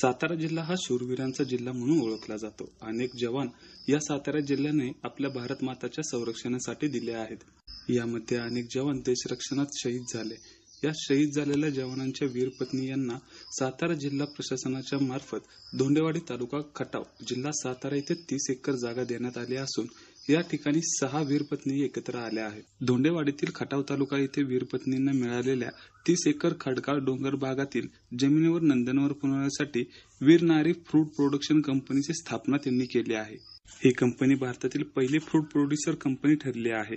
सातारा जिल्हा हा शूरवीरांचा जिल्हा म्हणून ओळखला जातो. अनेक जवान या सातारा जिल्ह्याने आपल्या भारत माताच्या संरक्षणासाठी दिले आहेत. यामध्ये अनेक जवान देशरक्षणात शहीद झाले. या शहीद झालेल्या जवानांच्या वीर पत्नी यांना सातारा जिल्हा प्रशासनाच्या मार्फत धोंडेवाडी तालुका खटाव जिल्हा सातारा येथे तीस एकर जागा देण्यात आली असून या ठिकाणी सहा वीरपत्नी एकत्र आल्या आहेत. धोंडेवाडीतील खटाव तालुका येथे वीरपत्नींना मिळालेल्या तीस एकर खडकाळ डोंगर भागातील जमिनीवर नंदनवर पुनवण्यासाठी वीर नारी फ्रूट प्रोडक्शन कंपनीची स्थापना त्यांनी केली आहे. ही कंपनी भारतातील पहिली फ्रूट प्रोड्युसर कंपनी ठरली आहे.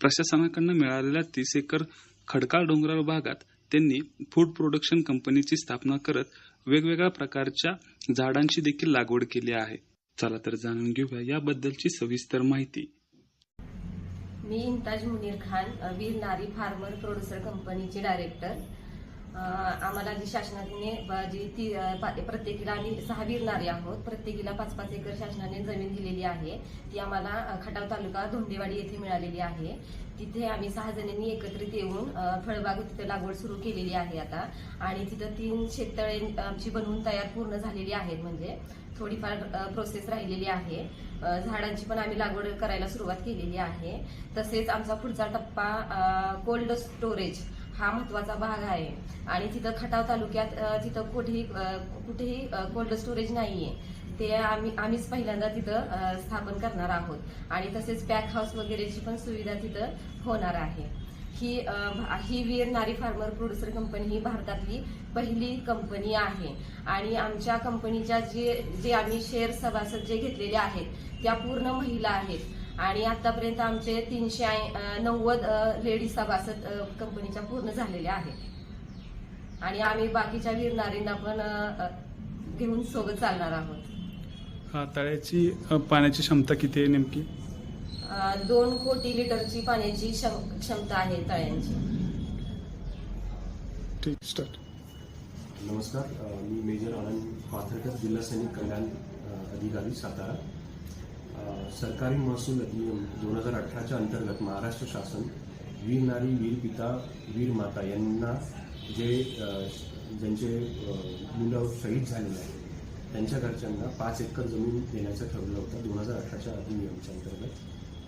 प्रशासनाकडनं मिळालेल्या तीस एकर खडकाळ डोंगराळ भागात त्यांनी फूड प्रोडक्शन कंपनीची स्थापना करत वेगवेगळ्या प्रकारच्या झाडांची देखील लागवड केली आहे. चला तर जाणून घेऊया याबद्दलची सविस्तर माहिती. मी इंताज मुनीर खान वीर नारी फार्मर प्रोड्युसर कंपनीचे डायरेक्टर. आम्हाला जी शासनाने जी ती पा- प्रत्येकीला आम्ही सहा विरणारी आहोत. प्रत्येकीला पाच पाच एकर शासनाने जमीन दिलेली आहे. ती आम्हाला खटाव तालुका धोंडेवाडी येथे मिळालेली आहे. तिथे आम्ही सहा जणांनी एकत्रित येऊन फळबाग तिथे लागवड सुरू केलेली आहे आता. आणि तिथं तीन शेततळे आमची बनवून तयार पूर्ण झालेली आहेत. म्हणजे थोडीफार प्रोसेस राहिलेली आहे. झाडांची पण आम्ही लागवड करायला सुरुवात केलेली आहे. तसेच आमचा पुढचा टप्पा कोल्ड स्टोरेज हा महत्त्वाचा भाग आहे. आणि तिथं खटाव तालुक्यात तिथं कुठेही कुठेही कोल्ड स्टोरेज नाहीये. ते आम्ही आम्हीच पहिल्यांदा तिथं स्थापन करणार आहोत. आणि तसेच पॅक हाऊस वगैरेची पण सुविधा तिथं होणार आहे. ही ही वीर नारी फार्मर प्रोड्युसर कंपनी ही भारतातली पहिली कंपनी आहे. आणि आमच्या कंपनीच्या जे जे आम्ही शेअर सभासद जे घेतलेले आहेत त्या पूर्ण महिला आहेत. आणि आतापर्यंत आमचे तीनशे नव्वद लेडी सभासद कंपनीच्या पूर्ण झालेल्या आहेत. आणि आम्ही बाकीच्या वीर नारींना पण घेऊन सोबत चालणार आहोत. हा तळ्याची पाण्याची क्षमता किती आहे नेमकी? दोन कोटी लिटरची पाण्याची क्षम- क्षमता आहे तळ्यांची. ठीक स्टार्ट नमस्कार मी मेजर आनंद पाथरकर जिल्हा सैनिक कल्याण अधिकारी सातारा. अ, सरकारी महसूल अधिनियम दोन हजार अठराच्या अंतर्गत महाराष्ट्र शासन वीर नारी वीर पिता वीर माता यांना जे ज्यांचे मुलं शहीद झालेले आहेत त्यांच्या घरच्यांना पाच एकर जमीन देण्याचं ठरवलं होतं दोन हजार अठराच्या अधिनियमच्या अंतर्गत.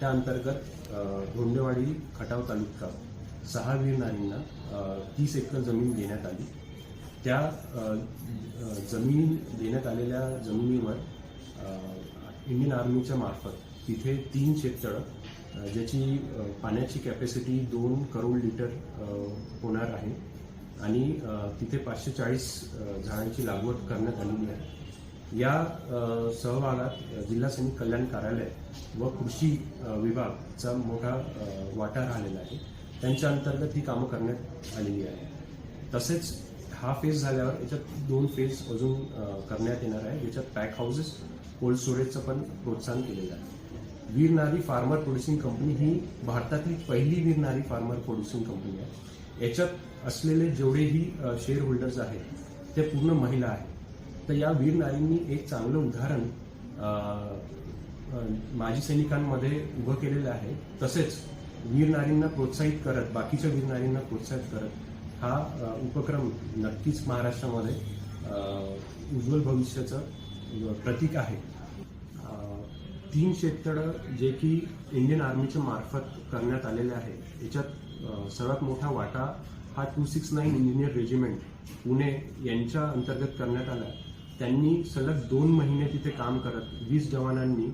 त्या अंतर्गत धोंडेवाडी खटाव तालुका सहा वीर नारींना तीस एकर जमीन देण्यात आली. त्या जमीन देण्यात आलेल्या जमिनीवर इंडियन आर्मीच्या मार्फत. तिथे तीन शेततळं ज्याची पाण्याची कॅपॅसिटी दोन करोड लिटर होणार आहे. आणि तिथे पाचशे चाळीस झाडांची लागवड करण्यात आलेली आहे. या सहभागात जिल्हा सैनिक कल्याण कार्यालय व कृषी विभागचा मोठा वाटा राहिलेला आहे. त्यांच्या अंतर्गत ही कामं करण्यात आलेली आहे तसेच हा फेज झाल्यावर याच्यात दोन फेज अजून करण्यात येणार आहे. याच्यात पॅक हाऊसेस कोल्ड स्टोरेजचं पण प्रोत्साहन केलेलं आहे. वीर नारी फार्मर प्रोड्युसिंग कंपनी ही भारतातील पहिली वीर नारी फार्मर प्रोड्युसिंग कंपनी आहे. याच्यात असलेले जेवढेही शेअर होल्डर्स आहेत ते पूर्ण महिला आहेत. तर या वीर नारींनी एक चांगलं उदाहरण माजी सैनिकांमध्ये उभं केलेलं आहे. तसेच वीर नारींना प्रोत्साहित करत बाकीच्या वीर नारींना प्रोत्साहित करत हा उपक्रम नक्कीच महाराष्ट्रामध्ये उज्ज्वल भविष्याचं प्रतीक आहे. तीन शेततळं जे की इंडियन आर्मीच्या मार्फत करण्यात आलेले आहे. याच्यात सर्वात मोठा वाटा हा two six nine engineer regiment Pune यांच्या अंतर्गत करण्यात आला. त्यांनी सलग दोन महिने तिथे काम करत वीस जवानांनी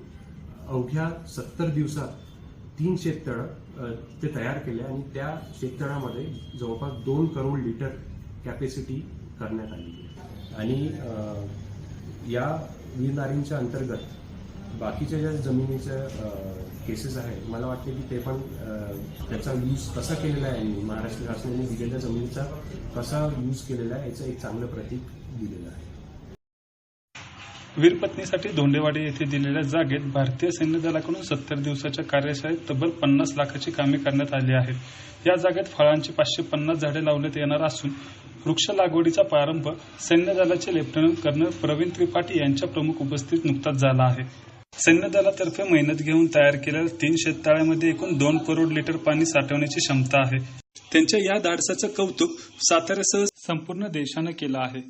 अवघ्या सत्तर दिवसात तीन शेततळं ते तयार केले आणि त्या शेततळामध्ये जवळपास दोन करोड लिटर कॅपॅसिटी करण्यात आली. आणि या वीरनारींच्या अंतर्गत बाकीच्या ज्या जमिनीच्या केसेस आहेत मला वाटते की ते पण त्याचा यूज कसा केलेला आहे महाराष्ट्र शासनाने दिलेल्या जमिनीचा कसा यूज केलेला आहे याचं एक चांगलं प्रतीक दिलेलं आहे. वीरपत्नीसाठी धोंडेवाडी येथे दिलेल्या जागेत भारतीय सैन्य दलाकडून सत्तर दिवसाच्या कार्यशाळेत तब्बल पन्नास लाखाची कामे करण्यात आली आहेत. या जागेत फळांची पाचशे पन्नास झाडे लावण्यात येणार असून वृक्ष लागवडीचा प्रारंभ सैन्य दलाचे लेफ्टनंट कर्नल प्रवीण त्रिपाठी यांच्या प्रमुख उपस्थित नुकताच झाला आहे. सैन्य दलातर्फे मेहनत घेऊन तयार केलेल्या तीन शेततळ्यामध्ये एकूण दोन करोड लिटर पाणी साठवण्याची क्षमता आहे. त्यांच्या या धाडसाचं कौतुक साताऱ्यासह संपूर्ण देशानं केलं आहे.